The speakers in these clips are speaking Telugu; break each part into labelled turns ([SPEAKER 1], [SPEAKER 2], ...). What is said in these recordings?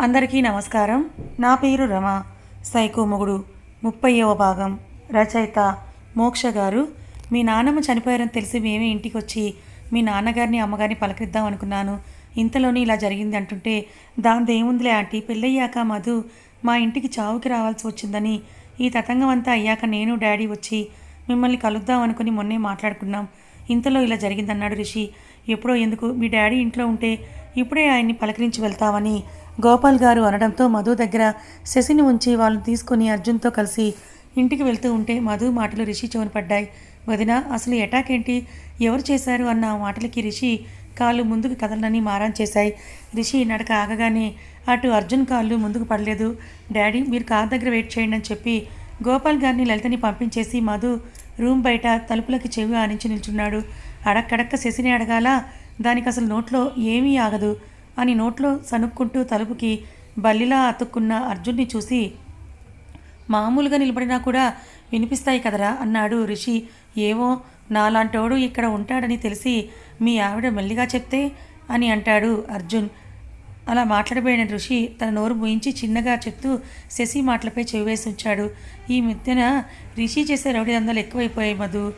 [SPEAKER 1] అందరికీ నమస్కారం. నా పేరు రమ. సైకో మొగుడు. ముప్పైవ భాగం. రచయిత మోక్ష గారు. మీ నాన్నమ్మ చనిపోయారని తెలిసి మేమే ఇంటికి వచ్చి మీ నాన్నగారిని అమ్మగారిని పలకరిద్దాం అనుకున్నాను. ఇంతలోనే ఇలా జరిగింది అంటుంటే దాంతో ఏముందిలే ఆంటీ పెళ్ళయ్యాక మధు మా ఇంటికి చావుకి రావాల్సి వచ్చిందని ఈ తతంగం అంతా అయ్యాక నేను డాడీ వచ్చి మిమ్మల్ని కలుద్దాం అనుకుని మొన్నే మాట్లాడుకున్నాం. ఇంతలో ఇలా జరిగిందన్నాడు రిషి. ఎప్పుడో ఎందుకు మీ డాడీ ఇంట్లో ఉంటే ఇప్పుడే ఆయన్ని పలకరించి వెళ్తామని గోపాల్ గారు అనడంతో మధు దగ్గర శశిని ఉంచి వాళ్ళని తీసుకొని అర్జున్తో కలిసి ఇంటికి వెళ్తూ ఉంటే మధు మాటలు రిషి చెవున పడ్డాయి. వదిన అసలు ఎటాక్ ఏంటి? ఎవరు చేశారు అన్న మాటలకి రిషి కాళ్ళు ముందుకు కదలనని మారాన్ చేశాయి. రిషి నడక ఆగగానే అటు అర్జున్ కాళ్ళు ముందుకు పడలేదు. డాడీ మీరు కార్ దగ్గర వెయిట్ చేయండి అని చెప్పి గోపాల్ గారిని లలితని పంపించేసి మధు రూమ్ బయట తలుపులకి చెవి ఆనించి నిల్చున్నాడు. అడక్కడక్క శశిని అడగాల? దానికి అసలు నోట్లో ఏమీ ఆగదు అని నోట్లో సనుక్కుంటూ తలుపుకి బల్లిలా అతుక్కున్న అర్జున్ని చూసి మామూలుగా నిలబడినా కూడా వినిపిస్తాయి కదరా అన్నాడు రిషి. ఏవో నాలాంటోడు ఇక్కడ ఉంటాడని తెలిసి మీ ఆవిడ మెల్లిగా చెప్తే అని అంటాడు అర్జున్. అలా మాట్లాడబోయిన ఋషి తన నోరు ముయించి చిన్నగా చెప్తూ శశి మాటలపై చెవివేసి ఉంచాడు. ఈ మధ్యన రిషి చేసే రౌడీ దందాలు ఎక్కువైపోయాయి మధు.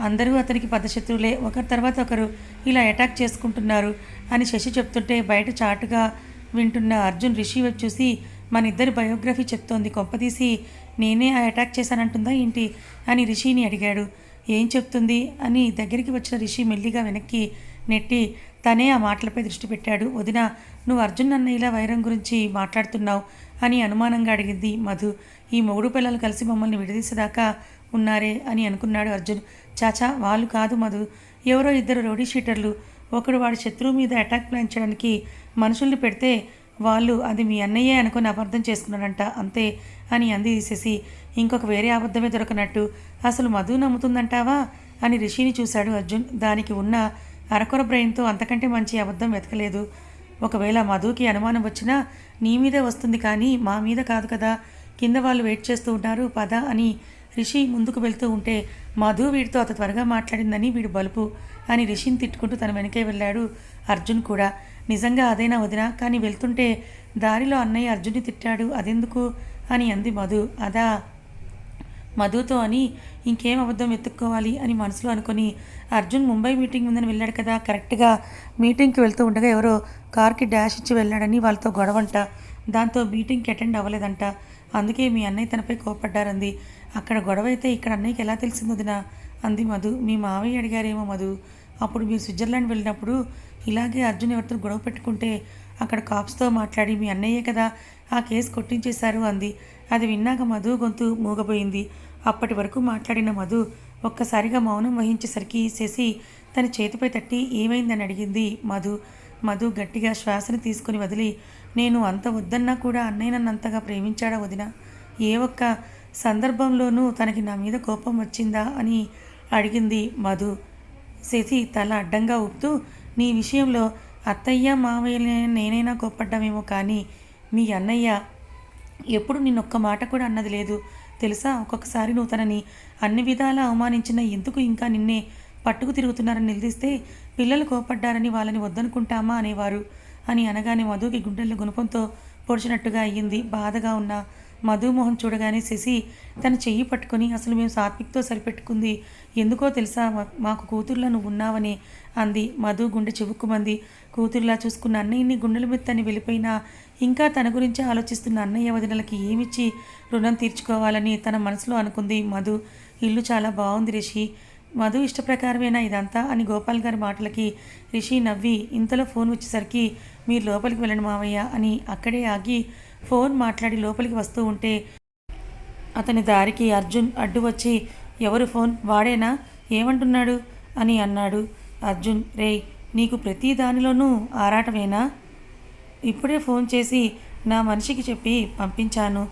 [SPEAKER 1] అందరూ అతనికి పదశత్రువులే. ఒకరి తర్వాత ఒకరు ఇలా అటాక్ చేసుకుంటున్నారు అని శశి చెప్తుంటే బయట చాటుగా వింటున్న అర్జున్ రిషి వైపు చూసి మన ఇద్దరి బయోగ్రఫీ చెప్తోంది. కొంపదీసి నేనే ఆ అటాక్ చేశానంటుందా ఏంటి? అని రిషిని అడిగాడు. ఏం చెప్తుంది? అని దగ్గరికి వచ్చిన రిషి మెల్లిగా వెనక్కి నెట్టి తనే ఆ మాటలపై దృష్టి పెట్టాడు. వదిన నువ్వు అర్జున్ అన్న ఇలా వైరం గురించి మాట్లాడుతున్నావు అని అనుమానంగా అడిగింది మధు. ఈ మొగుడు పిల్లలు కలిసి మమ్మల్ని విడదీసేదాకా ఉన్నారే అని అనుకున్నాడు అర్జున్. చాచా వాళ్ళు కాదు మధు. ఎవరో ఇద్దరు రౌడీ షీటర్లు. ఒకడు వాడి శత్రువు మీద అటాక్ ప్లాన్ చేయడానికి మనుషుల్ని పెడితే వాళ్ళు అది మీ అన్నయ్యే అనుకుని అబద్ధం చేసుకున్నాడంట. అంతే అని అంది తీసేసి. ఇంకొక వేరే అబద్ధమే దొరకనట్టు. అసలు మధు నమ్ముతుందంటావా? అని రిషిని చూశాడు అర్జున్. దానికి ఉన్న అరకొర బ్రెయిన్తో అంతకంటే మంచి అబద్ధం వెతకలేదు. ఒకవేళ మధుకి అనుమానం వచ్చినా నీ మీదే వస్తుంది కానీ మా మీద కాదు కదా. కింద వాళ్ళు వెయిట్ చేస్తూ ఉన్నారు పద అని రిషి ముందుకు వెళ్తూ ఉంటే మధు వీడితో అత త్వరగా మాట్లాడిందని వీడు బలుపు అని రిషిని తిట్టుకుంటూ తన వెనకే వెళ్ళాడు అర్జున్ కూడా. నిజంగా అదేనా వదినా? కానీ వెళ్తుంటే దారిలో అన్నయ్య అర్జున్ని తిట్టాడు అదెందుకు అని అంది మధు. అదా మధుతో అని ఇంకేం అబద్ధం వెతుక్కోవాలి అని మనసులో అనుకొని అర్జున్ ముంబై మీటింగ్ ఉందని వెళ్ళాడు కదా కరెక్ట్గా మీటింగ్కి వెళ్తూ ఉండగా ఎవరో కార్కి డాష్ ఇచ్చి వెళ్ళాడని వాళ్ళతో గొడవంట. దాంతో మీటింగ్కి అటెండ్ అవ్వలేదంట. అందుకే మీ అన్నయ్య తనపై కోపడ్డారంది అక్కడ గొడవ అయితే ఇక్కడ అన్నయ్యకి ఎలా తెలిసింది వదినా? అంది మధు. మీ మావయ్య అడిగారేమో మధు. అప్పుడు మీరు స్విట్జర్లాండ్ వెళ్ళినప్పుడు ఇలాగే అర్జున్ ఎవరితో గొడవ పెట్టుకుంటే అక్కడ కాప్స్తో మాట్లాడి మీ అన్నయ్యే కదా ఆ కేసు కొట్టించేశారు అంది. అది విన్నాక మధు గొంతు మూగపోయింది అప్పటి వరకు మాట్లాడిన మధు ఒక్కసారిగా మౌనం వహించేసరికి శశి తన చేతిపై తట్టి ఏమైందని అడిగింది మధు. మధు గట్టిగా శ్వాసను తీసుకుని వదిలి నేను అంత వద్దన్నా కూడా అన్నయ్య నన్ను అంతగా ప్రేమించాడా వదిన? ఏ ఒక్క సందర్భంలోనూ తనకి నా మీద కోపం వచ్చిందా అని అడిగింది మధు. శశి తల అడ్డంగా ఊపుతూ నీ విషయంలో అత్తయ్య మావయ్య నేనైనా కోప్పడ్డామేమో కానీ మీ అన్నయ్య ఎప్పుడు నిన్నొక్క మాట కూడా అన్నది లేదు. తెలుసా? ఒక్కొక్కసారి నువ్వు తనని అన్ని విధాలా అవమానించిన ఎందుకు ఇంకా నిన్నే పట్టుకు తిరుగుతున్నారని నిలదీస్తే పిల్లలు కోపడ్డారని వాళ్ళని వద్దనుకుంటామా అనేవారు అని అనగానే మధుకి గుండెల్లో గుణపంతో పొడిచినట్టుగా అయ్యింది బాధగా ఉన్న మధుమోహన్ చూడగానే శశి తన చెయ్యి పట్టుకొని అసలు మేము సాత్విక్తో సరిపెట్టుకుంది. ఎందుకో తెలుసా? మాకు కూతుర్లో నువ్వు ఉన్నావని అంది. మధు గుండె చెవుక్కుమంది. కూతురులా చూసుకున్న అన్నయ్యని గుండెల మీద తను వెళ్ళిపోయినా ఇంకా తన గురించి ఆలోచిస్తున్న అన్నయ్య వదినలకి ఏమిచ్చి రుణం తీర్చుకోవాలని తన మనసులో అనుకుంది మధు. ఇల్లు చాలా బాగుంది రిషి. మధు ఇష్టప్రకారమేనా ఇదంతా? అని గోపాల్ గారి మాటలకి రిషి నవ్వి ఇంతలో ఫోన్ వచ్చేసరికి మీరు లోపలికి వెళ్ళండి మావయ్య అని అక్కడే ఆగి ఫోన్ మాట్లాడి లోపలికి వస్తూ ఉంటే అతని దారికి అర్జున్ అడ్డు వచ్చి ఎవరు ఫోన్? వాడేనా? ఏమంటున్నాడు? అని అన్నాడు. అర్జున్ రేయ్ నీకు ప్రతి దానిలోనూ ఆరాటమేనా? ఇప్పుడే ఫోన్ చేసి నా మనిషికి చెప్పి పంపించాను.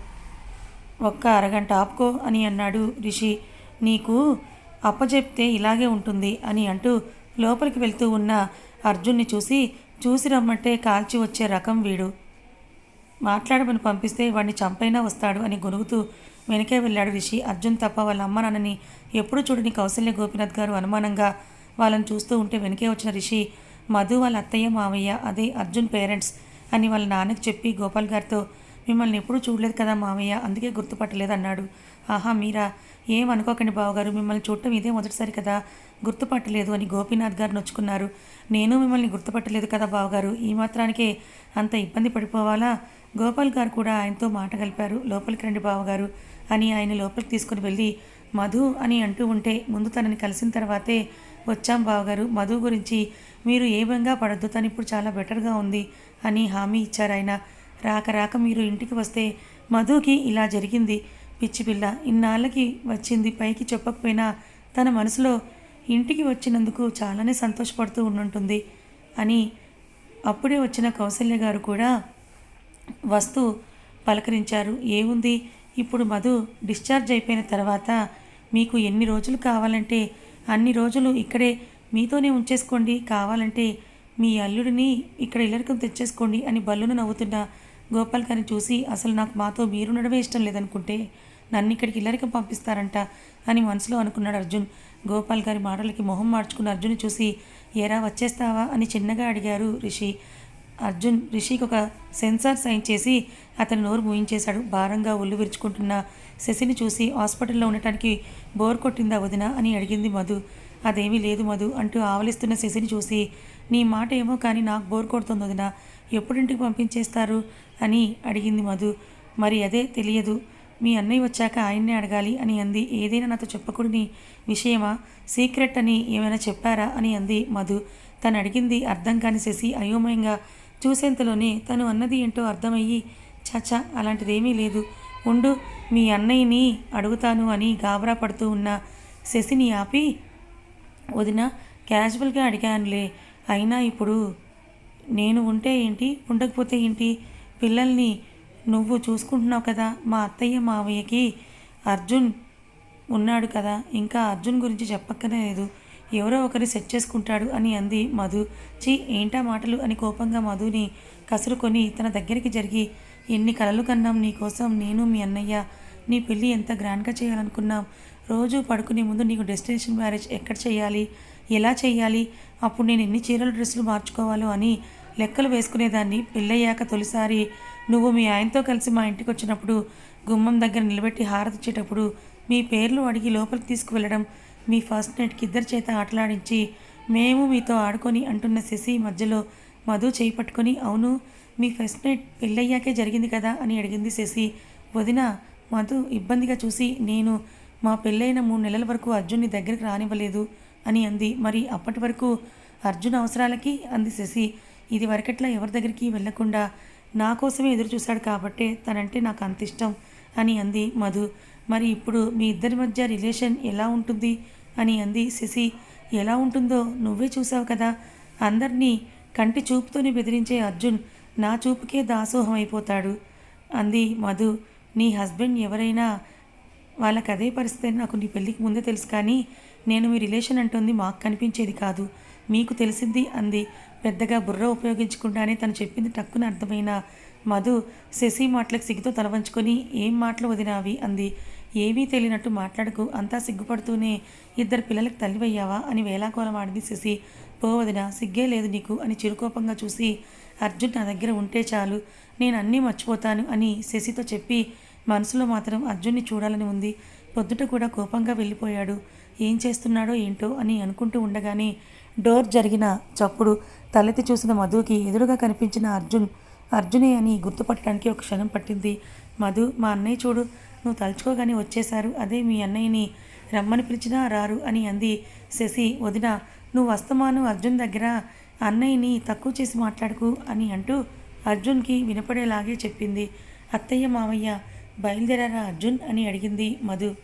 [SPEAKER 1] ఒక్క అరగంట ఆపుకో అని అన్నాడు రిషి. నీకు అప్పచెప్తే ఇలాగే ఉంటుంది అని అంటూ లోపలికి వెళ్తూ ఉన్న అర్జున్ని చూసి చూసి రమ్మంటే కాల్చి వచ్చే రకం వీడు. మాట్లాడమని పంపిస్తే వాడిని చంపైనా వస్తాడు అని గొనుగుతూ వెనకే వెళ్ళాడు రిషి. అర్జున్ తప్ప వాళ్ళ అమ్మ నాన్నని ఎప్పుడు చూడని కౌశల్య గోపినాథ్ గారు అనుమానంగా వాళ్ళని చూస్తూ ఉంటే వెనకే వచ్చిన రిషి మధు వాళ్ళ అత్తయ్య మావయ్య అదే అర్జున్ పేరెంట్స్ అని వాళ్ళ నాన్నకి చెప్పి గోపాల్ గారితో మిమ్మల్ని ఎప్పుడూ చూడలేదు కదా మావయ్య అందుకే గుర్తుపట్టలేదు అన్నాడు. ఆహా మీరా? ఏం అనుకోకండి బావగారు మిమ్మల్ని చూడటం ఇదే మొదటిసారి కదా గుర్తుపట్టలేదు అని గోపీనాథ్ గారు నొచ్చుకున్నారు. నేను మిమ్మల్ని గుర్తుపట్టలేదు కదా బావగారు ఈ మాత్రానికే అంత ఇబ్బంది పడిపోవాలా? గోపాల్ గారు కూడా ఆయనతో మాట కలిపారు లోపలికి రండి బావగారు అని ఆయన లోపలికి తీసుకుని వెళ్ళి మధు అని అంటూ ఉంటే ముందు తనని కలిసిన తర్వాతే వచ్చాం బావగారు. మధు గురించి మీరు ఏ విధంగా పడద్దు తను ఇప్పుడు చాలా బెటర్గా ఉంది అని హామీ ఇచ్చారు ఆయన. రాక రాక మీరు ఇంటికి వస్తే మధుకి ఇలా జరిగింది. పిచ్చి పిల్ల ఇన్నాళ్ళకి వచ్చింది పైకి చెప్పకపోయినా తన మనసులో ఇంటికి వచ్చినందుకు చాలానే సంతోషపడుతూ ఉండుంటుంది అని అప్పుడే వచ్చిన కౌసల్య గారు కూడా వస్తూ పలకరించారు. ఏముంది? ఇప్పుడు మధు డిశ్చార్జ్ అయిపోయిన తర్వాత మీకు ఎన్ని రోజులు కావాలంటే అన్ని రోజులు ఇక్కడే మీతోనే ఉంచేసుకోండి. కావాలంటే మీ అల్లుడిని ఇక్కడ ఇల్లరికం తెచ్చేసుకోండి అని బల్లును నవ్వుతున్న గోపాల్ గారిని చూసి అసలు నాకు మాతో మీరుండడమే ఇష్టం లేదనుకుంటే నన్ను ఇక్కడికి ఇల్లరికం పంపిస్తారంట అని మనసులో అనుకున్నాడు అర్జున్. గోపాల్ గారి మాటలకి మొహం మార్చుకున్న అర్జున్ చూసి ఏరా వచ్చేస్తావా? అని చిన్నగా అడిగారు రిషి. అర్జున్ రిషికి ఒక సెన్సార్ సైన్ చేసి అతని నోరు మూయించేశాడు. భారంగా ఒళ్ళు విరుచుకుంటున్న శశిని చూసి హాస్పిటల్లో ఉండటానికి బోర్ కొట్టిందా వదిన అని అడిగింది మధు. అదేమీ లేదు మధు అంటూ ఆవలిస్తున్న శశిని చూసి నీ మాట ఏమో కానీ నాకు బోర్ కొడుతుంది వదిన. ఎప్పుడింటికి పంపించేస్తారు? అని అడిగింది మధు. మరి అదే తెలియదు. మీ అన్నయ్య వచ్చాక ఆయన్నే అడగాలి అని అంది. ఏదైనా నాతో చెప్పకూడని విషయమా? సీక్రెట్ అని ఏమైనా చెప్పారా? అని అంది మధు. తను అడిగింది అర్థం కాని శశి అయోమయంగా చూసేంతలోనే తను అన్నది ఏంటో అర్థమయ్యి చాచా అలాంటిదేమీ లేదు. ఉండు మీ అన్నయ్యని అడుగుతాను అని గాబరా పడుతూ ఉన్న శశిని ఆపి వదిన క్యాజువల్గా అడిగానులే. అయినా ఇప్పుడు నేను ఉంటే ఏంటి? ఉండకపోతే ఏంటి? పిల్లల్ని నువ్వు చూసుకుంటున్నావు కదా మా అత్తయ్య మావయ్యకి అర్జున్ ఉన్నాడు కదా. ఇంకా అర్జున్ గురించి చెప్పక్కనే లేదు ఎవరో ఒకరిని సెట్ చేసుకుంటాడు అని అంది మధు. చీ ఏంటా మాటలు? అని కోపంగా మధుని కసురుకొని తన దగ్గరికి జరిగి ఎన్ని కలలు కన్నాం నీకోసం నేను మీ అన్నయ్య. నీ పెళ్ళి ఎంత గ్రాండ్గా చేయాలనుకున్నాం? రోజు పడుకునే ముందు నీకు డెస్టినేషన్ మ్యారేజ్ ఎక్కడ చేయాలి? ఎలా చేయాలి? అప్పుడు నేను ఎన్ని చీరలు డ్రెస్సులు మార్చుకోవాలో అని లెక్కలు వేసుకునేదాన్ని. పెళ్ళయ్యాక తొలిసారి నువ్వు మీ ఆయనతో కలిసి మా ఇంటికి వచ్చినప్పుడు గుమ్మం దగ్గర నిలబెట్టి హారతిచ్చేటప్పుడు మీ పేర్లు అడిగి లోపలికి తీసుకువెళ్ళడం మీ ఫస్ట్ నైట్కి ఇద్దరి చేత ఆటలాడించి మేము మీతో ఆడుకొని అంటున్న శశి మధ్యలో మధు చేయి పట్టుకొని అవును మీ ఫస్ట్ నైట్ పెళ్ళయ్యాకే జరిగింది కదా అని అడిగింది శశి. వదిన మధు ఇబ్బందిగా చూసి నేను మా పెళ్ళైన మూడు నెలల వరకు అర్జున్ని దగ్గరికి రానివ్వలేదు అని అంది. మరి అప్పటి వరకు అర్జున్ అవసరాలకి? అంది శశి. ఇది వరకట్లా ఎవరి దగ్గరికి వెళ్ళకుండా నా కోసమే ఎదురు చూశాడు కాబట్టే తనంటే నాకు అంత ఇష్టం అని అంది మధు. మరి ఇప్పుడు మీ ఇద్దరి మధ్య రిలేషన్ ఎలా ఉంటుంది? అని అంది శశి. ఎలా ఉంటుందో నువ్వే చూసావు కదా. అందరినీ కంటి చూపుతోనే బెదిరించే అర్జున్ నా చూపుకే దాసోహం అయిపోతాడు. అంది మధు. నీ హస్బెండ్ ఎవరైనా వాళ్ళకి అదే పరిస్థితి నాకు నీ పెళ్ళికి ముందే తెలుసు కానీ నేను మీ రిలేషన్ అంటుంది మాకు కనిపించేది కాదు. మీకు తెలిసింది అంది. పెద్దగా బుర్ర ఉపయోగించకుండానే తను చెప్పింది టక్కున అర్థమైన మధు శశి మాటలకు సిగ్గుతో తలవంచుకొని ఏం మాటలు వదినావి? అంది. ఏమీ తెలియనట్టు మాట్లాడకు అంతా సిగ్గుపడుతూనే ఇద్దరు పిల్లలకు తల్లివయ్యావా? అని వేలాకోలం ఆడింది శశి పోవదిన సిగ్గే లేదు నీకు అని చిరుకోపంగా చూసి అర్జున్ నా దగ్గర ఉంటే చాలు నేను అన్నీ మర్చిపోతాను అని శశితో చెప్పి మనసులో మాత్రం అర్జున్ని చూడాలని ఉంది. పొద్దుట కూడా కోపంగా వెళ్ళిపోయాడు. ఏం చేస్తున్నాడో ఏంటో అని అనుకుంటూ ఉండగానే డోర్ జరిగిన చప్పుడు తలెత్తి చూసిన మధుకి ఎదురుగా కనిపించిన అర్జున్ అర్జునే అని గుర్తుపట్టడానికి ఒక క్షణం పట్టింది. మధు మా అన్నయ్య చూడు నువ్వు తలుచుకోగానే వచ్చేశారు. అదే మీ అన్నయ్యని రమ్మని పిలిచినా రారు అని అంది శశి. వదిన నువ్వు వస్తమాను అర్జున్ దగ్గర అన్నయ్యని తక్కువ చేసి మాట్లాడుకు అని అంటూ అర్జున్కి వినపడేలాగే చెప్పింది. అత్తయ్య మావయ్య బయలుదేరారా అర్జున్ అని అడిగింది మధు.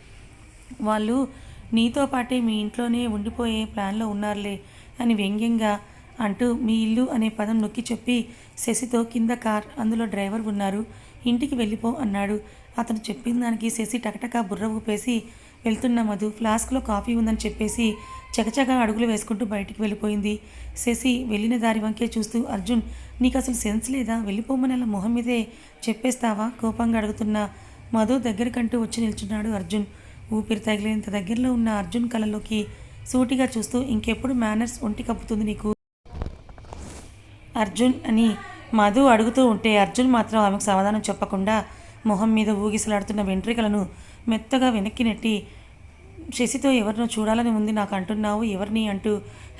[SPEAKER 1] వాళ్ళు నీతో పాటే మీ ఇంట్లోనే ఉండిపోయే ప్లాన్లో ఉన్నారులే అని వ్యంగ్యంగా అంటూ మీ ఇల్లు అనే పదం నొక్కి చెప్పి శశితో కింద కార్ అందులో డ్రైవర్ ఉన్నారు. ఇంటికి వెళ్ళిపో అన్నాడు. అతను చెప్పిన దానికి శశి టకటకా బుర్ర ఊపేసి వెళ్తున్న మధు ఫ్లాస్క్లో కాఫీ ఉందని చెప్పేసి చకచకా అడుగులు వేసుకుంటూ బయటికి వెళ్ళిపోయింది. శశి వెళ్ళిన దారి వంకే చూస్తూ అర్జున్ నీకు అసలు సెన్స్ లేదా? వెళ్ళిపోమని అలా మొహం మీదే చెప్పేస్తావా? కోపంగా అడుగుతున్న. మధు దగ్గరకంటూ వచ్చి నిల్చున్నాడు అర్జున్. ఊపిరి తగిలేంత దగ్గరలో ఉన్న అర్జున్ కళలోకి సూటిగా చూస్తూ ఇంకెప్పుడు మేనర్స్ ఒంటి కప్పుతుంది నీకు? అర్జున్ అని మధు అడుగుతూ ఉంటే అర్జున్ మాత్రం ఆమెకు సమాధానం చెప్పకుండా మొహం మీద ఊగిసలాడుతున్న వెంట్రుకలను మెత్తగా వెనక్కి నెట్టి శశితో ఎవరినో చూడాలని ఉంది నాకు అంటున్నావు ఎవరిని? అంటూ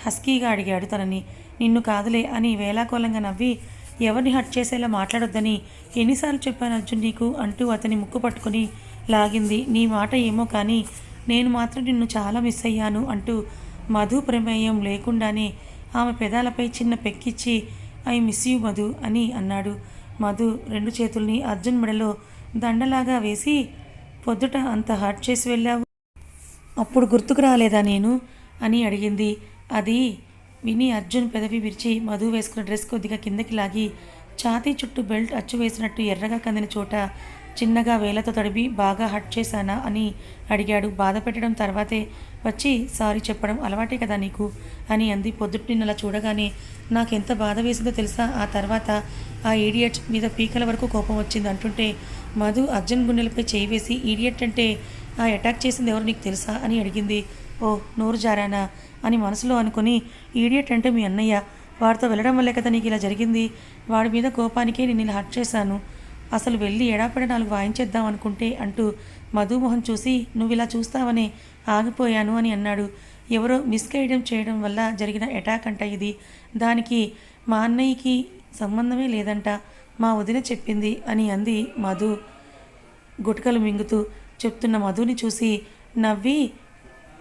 [SPEAKER 1] హస్కీగా అడిగాడు తనని. నిన్ను కాదులే అని వేలాకోలంగా నవ్వి ఎవరిని హట్ చేసేలా మాట్లాడొద్దని ఎన్నిసార్లు చెప్పాను అర్జున్ నీకు? అంటూ అతని ముక్కు పట్టుకొని లాగింది. నీ మాట ఏమో కానీ నేను మాత్రం నిన్ను చాలా మిస్ అయ్యాను అంటూ మధు ప్రమేయం లేకుండానే ఆమె పెదాలపై చిన్న పెక్కిచ్చి ఐ మిస్ యూ మధు అని అన్నాడు. మధు రెండు చేతుల్ని అర్జున్ మెడలో దండలాగా వేసి పొద్దుట అంత హర్ట్ చేసి వెళ్ళావు? అప్పుడు గుర్తుకు రాలేదా నేను? అని అడిగింది. అది విని అర్జున్ పెదవి విరిచి మధు వేసుకున్న డ్రెస్ కొద్దిగా కిందకి లాగి ఛాతీ చుట్టూ బెల్ట్ అచ్చు వేసినట్టు ఎర్రగా కందిన చోట చిన్నగా వేలతో తడిపి బాగా హట్ చేశానా అని అడిగాడు. బాధ పెట్టడం తర్వాతే వచ్చి సారీ చెప్పడం అలవాటే కదా నీకు అని అంది. పొద్దుటి అలా చూడగానే నాకెంత బాధ వేసిందో తెలుసా? ఆ తర్వాత ఆ ఈడియట్ మీద పీకల వరకు కోపం వచ్చింది అంటుంటే మధు అర్జున్ గుండెలపై చేయి వేసి ఈడియట్ అంటే ఆ అటాక్ చేసింది ఎవరు నీకు తెలుసా? అని అడిగింది. ఓ నోరు జారానా? అని మనసులో అనుకుని ఈడియట్ అంటే మీ అన్నయ్య. వాడితో వెళ్ళడం వల్లే కదా నీకు ఇలా జరిగింది. వాడి మీద కోపానికే నేను ఇలా హట్ చేశాను. అసలు వెళ్ళి ఎడాపెడ నాలుగు వాయించేద్దాం అనుకుంటే అంటూ మధుమోహన్ చూసి నువ్వు ఇలా చూస్తావని ఆగిపోయాను అని అన్నాడు. ఎవరో మిస్గైడం చేయడం వల్ల జరిగిన అటాక్ అంట ఇది. దానికి మా అన్నయ్యకి సంబంధమే లేదంట మా వదిన చెప్పింది అని అంది మధు. గుటకలు మింగుతూ చెప్తున్న మధుని చూసి నవ్వి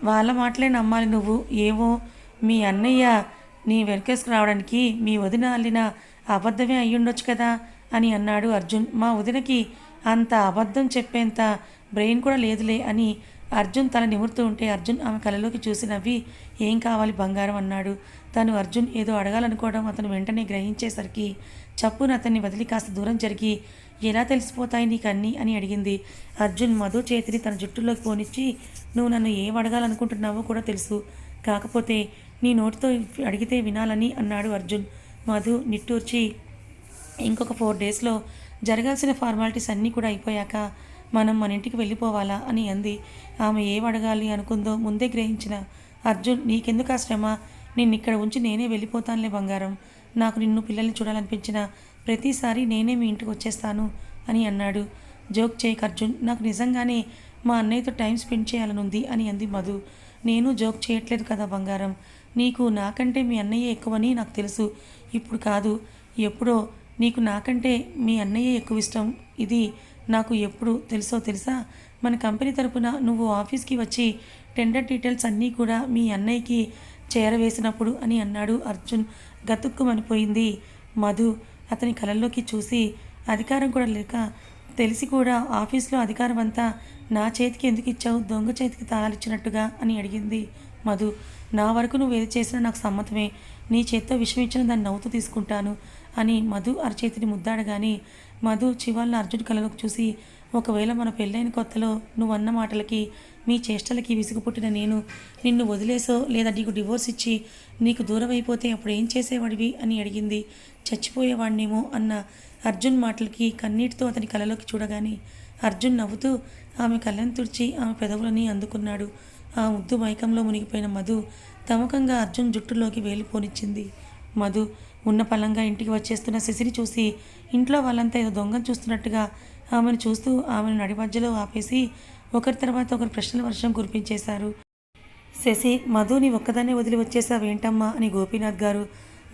[SPEAKER 1] వాళ్ళ మాటలే నమ్మాలి నువ్వు ఏవో మీ అన్నయ్య నీ వెనకేసుకు రావడానికి మీ వదిన అల్లిన అబద్ధమే అయ్యుండొచ్చు కదా? అని అన్నాడు అర్జున్. మా వదినకి అంత అబద్ధం చెప్పేంత బ్రెయిన్ కూడా లేదులే అని అర్జున్ తల నిమురుతూ ఉంటే అర్జున్ ఆమె కళ్ళలోకి చూసి నవ్వి ఏం కావాలి బంగారం? అన్నాడు. తను అర్జున్ ఏదో అడగాలనుకోవడం అతను వెంటనే గ్రహించేసరికి చప్పున అతన్ని వదిలి కాస్త దూరం జరిగి ఎలా తెలిసిపోతాయి నీకు అన్నీ? అని అడిగింది. అర్జున్ మధు చేతిని తన జుట్టులోకి పోనిచ్చి నువ్వు నన్ను ఏం అడగాలనుకుంటున్నావో కూడా తెలుసు. కాకపోతే నీ నోటితో అడిగితే వినాలని అన్నాడు అర్జున్. మధు నిట్టూర్చి ఇంకొక ఫోర్ డేస్లో జరగాల్సిన ఫార్మాలిటీస్ అన్నీ కూడా అయిపోయాక మనం మన ఇంటికి వెళ్ళిపోవాలా అని అంది. ఆమె ఏం అడగాలి అనుకుందో ముందే గ్రహించిన అర్జున్ నీకెందుకు ఆ శ్రమ? నిన్ను ఇక్కడ ఉంచి నేనే వెళ్ళిపోతానులే బంగారం. నాకు నిన్ను పిల్లల్ని చూడాలనిపించిన ప్రతిసారి నేనే మీ ఇంటికి వచ్చేస్తాను అని అన్నాడు. జోక్ చేయక అర్జున్ నాకు నిజంగానే మా అన్నయ్యతో టైం స్పెండ్ చేయాలనుంది అని అంది మధు. నేను జోక్ చేయట్లేదు కదా బంగారం. నీకు నాకంటే మీ అన్నయ్య ఎక్కువని నాకు తెలుసు. ఇప్పుడు కాదు ఎప్పుడో నీకు నాకంటే మీ అన్నయ్య ఎక్కువ ఇష్టం. ఇది నాకు ఎప్పుడు తెలుసో తెలుసా? మన కంపెనీ తరపున నువ్వు ఆఫీస్కి వచ్చి టెండర్ డీటెయిల్స్ అన్నీ కూడా మీ అన్నయ్యకి చేరవేసినప్పుడు అని అన్నాడు అర్జున్. గతుక్కుమనిపోయింది. మధు అతని కళ్ళల్లోకి చూసి అధికారం కూడా లేక తెలిసి కూడా ఆఫీస్లో అధికారం అంతా నా చేతికి ఎందుకు ఇచ్చావు? దొంగ చేతికి తాళిచ్చినట్టుగా అని అడిగింది మధు. నా వరకు నువ్వు ఏది చేసినా నాకు సమ్మతమే. నీ చేత్తో విషయం ఇచ్చిన దాన్ని నవ్వుతూ తీసుకుంటాను. అని మధు అరచేతిని ముద్దాడగాని మధు చివాళ్ళ అర్జున్ కలలోకి చూసి ఒకవేళ మన పెళ్ళైన కొత్తలో నువ్వు అన్న మాటలకి మీ చేష్టలకి విసుగు పుట్టిన నేను నిన్ను వదిలేసో లేదా నీకు డివోర్స్ ఇచ్చి నీకు దూరం అయిపోతే అప్పుడు ఏం చేసేవాడివి? అని అడిగింది. చచ్చిపోయేవాడినేమో అన్న అర్జున్ మాటలకి కన్నీటితో అతని కలలోకి చూడగానే అర్జున్ నవ్వుతూ ఆమె కళ్ళను తుడిచి ఆమె పెదవులని అందుకున్నాడు. ఆ ముద్దు మైకంలో మునిగిపోయిన మధు తమకంగా అర్జున్ జుట్టులోకి వేలిపోనిచ్చింది. మధు ఉన్న పలంగా ఇంటికి వచ్చేస్తున్న శశిని చూసి ఇంట్లో వాళ్ళంతా ఏదో దొంగను చూస్తున్నట్టుగా ఆమెను చూస్తూ ఆమెను నడి మధ్యలో ఆపేసి ఒకరి తర్వాత ఒకరు ప్రశ్నల వర్షం కురిపించేశారు. శశి మధుని ఒక్కదాన్నే వదిలి వచ్చేసావేంటమ్మా అని గోపీనాథ్ గారు.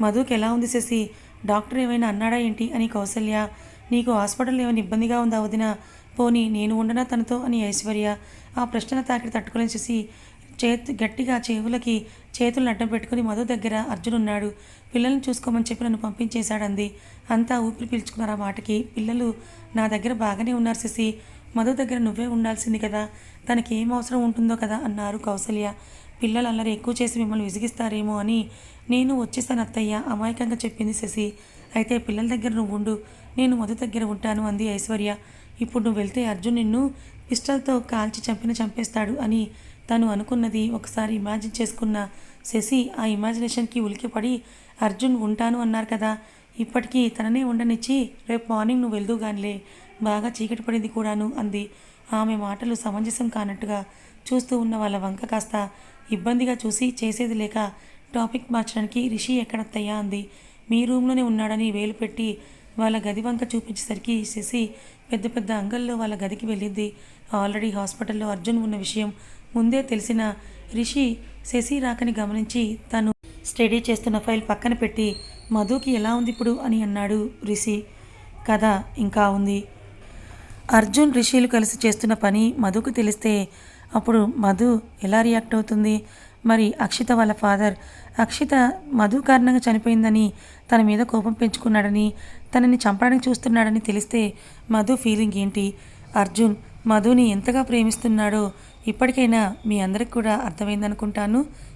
[SPEAKER 1] మధుకి ఎలా ఉంది శశి? డాక్టర్ ఏమైనా అన్నాడా ఏంటి అని కౌసల్య. నీకు హాస్పిటల్ ఏమైనా ఇబ్బందిగా ఉందా వదిన? పోనీ నేను ఉండనా తనతో అని ఐశ్వర్య. ఆ ప్రశ్నల తాకిడి తట్టుకోలేని శశి చేతి గట్టిగా చెవులకి చేతులను అడ్డం పెట్టుకుని మధు దగ్గర అర్జున్ ఉన్నాడు పిల్లల్ని చూసుకోమని చెప్పి నన్ను పంపించేశాడంది. అంతా ఊపిరి పీల్చుకున్నారు ఆ మాటకి. పిల్లలు నా దగ్గర బాగానే ఉన్నారు శశి. మధు దగ్గర నువ్వే ఉండాల్సింది కదా. తనకి ఏం అవసరం ఉంటుందో కదా అన్నారు కౌసల్య. పిల్లలు అల్లరి ఎక్కువ చేసి మిమ్మల్ని విసిగిస్తారేమో అని నేను వచ్చేసాను అత్తయ్య. అమాయకంగా చెప్పింది శశి. అయితే పిల్లల దగ్గర నువ్వు ఉండు. నేను మధు దగ్గర ఉంటాను అంది ఐశ్వర్య. ఇప్పుడు నువ్వు వెళ్తే అర్జున్ నిన్ను పిస్టల్తో కాల్చి చంపిన చంపేస్తాడు అని తను అనుకున్నది. ఒకసారి ఇమాజిన్ చేసుకున్న శశి ఆ ఇమాజినేషన్కి ఉలికిపడి అర్జున్ ఉంటాను అన్నారు కదా. ఇప్పటికీ తననే ఉండనిచ్చి రేపు మార్నింగ్ నువ్వు వెళ్దు గానిలే. బాగా చీకటి పడింది కూడాను అంది. ఆమె మాటలు సమంజసం కానట్టుగా చూస్తూ ఉన్న వాళ్ళ వంక కాస్త ఇబ్బందిగా చూసి చేసేది లేక టాపిక్ మార్చడానికి రిషి ఎక్కడత్తయ్యా అంది. మీ రూమ్లోనే ఉన్నాడని వేలు పెట్టి వాళ్ళ గది వంక చూపించేసరికి శశి పెద్ద పెద్ద అంగల్లో వాళ్ళ గదికి వెళ్ళింది. ఆల్రెడీ హాస్పిటల్లో అర్జున్ ఉన్న విషయం ముందే తెలిసిన రిషి శశి రాకని గమనించి తను స్టడీ చేస్తున్న ఫైల్ పక్కన పెట్టి మధుకి ఎలా ఉంది ఇప్పుడు అని అన్నాడు రిషి. కథ ఇంకా ఉంది. అర్జున్ రిషిలు కలిసి చేస్తున్న పని మధుకు తెలిస్తే అప్పుడు మధు ఎలా రియాక్ట్ అవుతుంది? మరి అక్షిత వాళ్ళ ఫాదర్ అక్షిత మధు కారణంగా చనిపోయిందని తన మీద కోపం పెంచుకున్నాడని తనని చంపడానికి చూస్తున్నాడని తెలిస్తే మధు ఫీలింగ్ ఏంటి? అర్జున్ మధుని ఎంతగా ప్రేమిస్తున్నాడో ఇప్పటికైనా మీ అందరికి కూడా అర్థమైందనుకుంటాను.